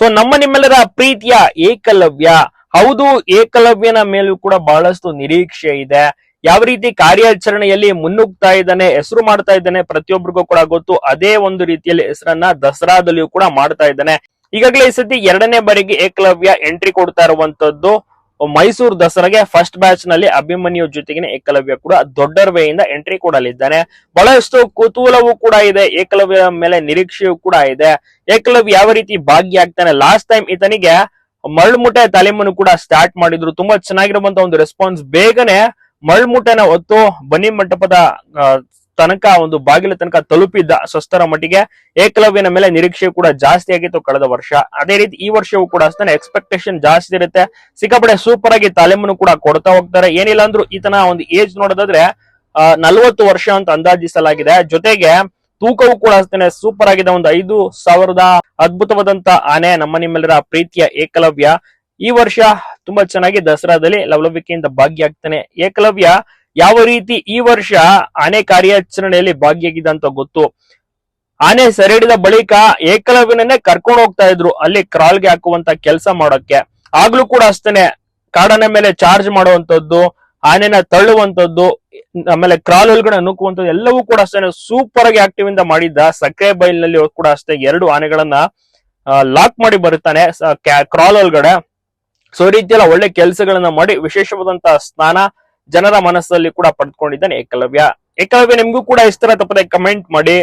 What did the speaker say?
So ನಮ್ಮ ನಿಮ್ಮೆಲ್ಲರ ಪ್ರೀತಿಯ ಏಕಲವ್ಯ. ಹೌದು, ಏಕಲವ್ಯನ ಮೇಲೂ ಕೂಡ ಬಹಳಷ್ಟು ನಿರೀಕ್ಷೆ ಇದೆ. ಯಾವ ರೀತಿ ಕಾರ್ಯಾಚರಣೆಯಲ್ಲಿ ಮುನ್ನುಗ್ತಾ ಇದ್ದಾನೆ, ಹೆಸರು ಮಾಡ್ತಾ ಇದ್ದಾನೆ ಪ್ರತಿಯೊಬ್ಬರಿಗೂ ಕೂಡ ಗೊತ್ತು. ಅದೇ ಒಂದು ರೀತಿಯಲ್ಲಿ ಹೆಸರನ್ನ ದಸರಾದಲ್ಲಿಯೂ ಕೂಡ ಮಾಡ್ತಾ ಇದ್ದಾನೆ. ಈಗಾಗಲೇ ಈ ಸತಿ ಎರಡನೇ ಬಾರಿಗೆ ಏಕಲವ್ಯ ಎಂಟ್ರಿ ಕೊಡ್ತಾ ಇರುವಂತದ್ದು ಮೈಸೂರು ದಸರಾಗೆ ಫಸ್ಟ್ ಬ್ಯಾಚ್ನಲ್ಲಿ ಅಭಿಮನ್ಯು ಜೊತೆಗಿನ ಏಕಲವ್ಯ ಕೂಡ ದೊಡ್ಡರ್ವೆಯಿಂದ ಎಂಟ್ರಿ ಕೊಡಲಿದ್ದಾನೆ. ಬಹಳಷ್ಟು ಕುತೂಹಲವೂ ಕೂಡ ಇದೆ ಏಕಲವ್ಯ ಮೇಲೆ ನಿರೀಕ್ಷೆಯೂ ಕೂಡ ಇದೆ. ಏಕಲವ್ಯ ಯಾವ ರೀತಿ ಭಾಗ್ಯ ಆಗ್ತಾನೆ? ಲಾಸ್ಟ್ ಟೈಮ್ ಈತನಿಗೆ ಮಳ್ಮುಟೆ ತಾಲೀಮನ್ನು ಕೂಡ ಸ್ಟಾರ್ಟ್ ಮಾಡಿದ್ರು. ತುಂಬಾ ಚೆನ್ನಾಗಿರುವಂತಹ ಒಂದು ರೆಸ್ಪಾನ್ಸ್ ಬೇಗನೆ ಮಳ್ಮುಟೆನ ಹೊತ್ತು ಬನ್ನಿ ಮಂಟಪದ ತನಕ, ಒಂದು ಬಾಗಿಲ ತನಕ ತಲುಪಿದ್ದ ಸ್ವಸ್ಥರ ಮಟ್ಟಿಗೆ ಏಕಲವ್ಯನ ಮೇಲೆ ನಿರೀಕ್ಷೆ ಕೂಡ ಜಾಸ್ತಿ ಆಗಿತ್ತು ಕಳೆದ ವರ್ಷ. ಅದೇ ರೀತಿ ಈ ವರ್ಷವೂ ಕೂಡ ಅಷ್ಟೇ ಎಕ್ಸ್ಪೆಕ್ಟೇಷನ್ ಜಾಸ್ತಿ ಇರುತ್ತೆ. ಸಿಕ್ಕಾಪಡೆ ಸೂಪರ್ ಆಗಿ ತಾಲೀಮನ್ನು ಕೂಡ ಕೊಡ್ತಾ ಹೋಗ್ತಾರೆ. ಏನಿಲ್ಲ ಅಂದ್ರೂ ಈತನ ಒಂದು ಏಜ್ ನೋಡೋದಾದ್ರೆ ನಲವತ್ತು ವರ್ಷ ಅಂತ ಅಂದಾಜಿಸಲಾಗಿದೆ. ಜೊತೆಗೆ ತೂಕವು ಕೂಡ ಅಷ್ಟೇ ಸೂಪರ್ ಆಗಿದೆ. ಒಂದು ಐದು ಸಾವಿರದ ಅದ್ಭುತವಾದಂತ ಆನೆ ನಮ್ಮ ನಿಮ್ಮೆಲ್ಲರ ಪ್ರೀತಿಯ ಏಕಲವ್ಯ. ಈ ವರ್ಷ ತುಂಬಾ ಚೆನ್ನಾಗಿ ದಸರಾದಲ್ಲಿ ಲವಲವಿಕೆಯಿಂದ ಭಾಗಿಯಾಗ್ತಾನೆ. ಏಕಲವ್ಯ ಯಾವ ರೀತಿ ಈ ವರ್ಷ ಆನೆ ಕಾರ್ಯಾಚರಣೆಯಲ್ಲಿ ಭಾಗಿಯಾಗಿದೆ ಅಂತ ಗೊತ್ತು. ಆನೆ ಸೆರೆಡಿದ ಬಳಿಕ ಏಕಲವ್ಯನನ್ನೇ ಕರ್ಕೊಂಡು ಹೋಗ್ತಾ ಇದ್ರು ಅಲ್ಲಿ ಕ್ರಾಲ್ಗೆ ಹಾಕುವಂತ ಕೆಲಸ ಮಾಡೋಕೆ ಆಗ್ಲೂ ಕೂಡ ಅಷ್ಟೇನೆ, ಕಾಡನ ಮೇಲೆ ಚಾರ್ಜ್ ಮಾಡುವಂತದ್ದು ಆನೆನ ತಳ್ಳುವಂತದ್ದು ಆಮೇಲೆ ಕ್ರಾಲ್ ಒಳಗಡೆ ನುಕ್ಕುವಂಥದ್ದು ಎಲ್ಲವೂ ಕೂಡ ಅಷ್ಟೇ ಸೂಪರ್ ಆಗಿ ಆಕ್ಟಿವ್ ಇಂದ ಮಾಡಿದ್ದ. ಸಕ್ಕರೆ ಬೈಲ್ನಲ್ಲಿ ಕೂಡ ಅಷ್ಟೇ ಎರಡು ಆನೆಗಳನ್ನ ಲಾಕ್ ಮಾಡಿ ಬರುತ್ತಾನೆ ಕ್ರಾಲ್ ಒಳಗಡೆ. ಸೊ ರೀತಿಯೆಲ್ಲ ಒಳ್ಳೆ ಕೆಲಸಗಳನ್ನ ಮಾಡಿ ವಿಶೇಷವಾದಂತಹ ಸ್ಥಾನ ಜನರ ಮನಸ್ಸಲ್ಲಿ ಕೂಡ ಪಡ್ಕೊಂಡಿದ್ದಾನೆ ಏಕಲವ್ಯ. ಏಕಲವ್ಯ ನಿಮ್ಗೂ ಕೂಡ ಇಷ್ಟರ ತಪ್ಪದೆ ಕಮೆಂಟ್ ಮಾಡಿ.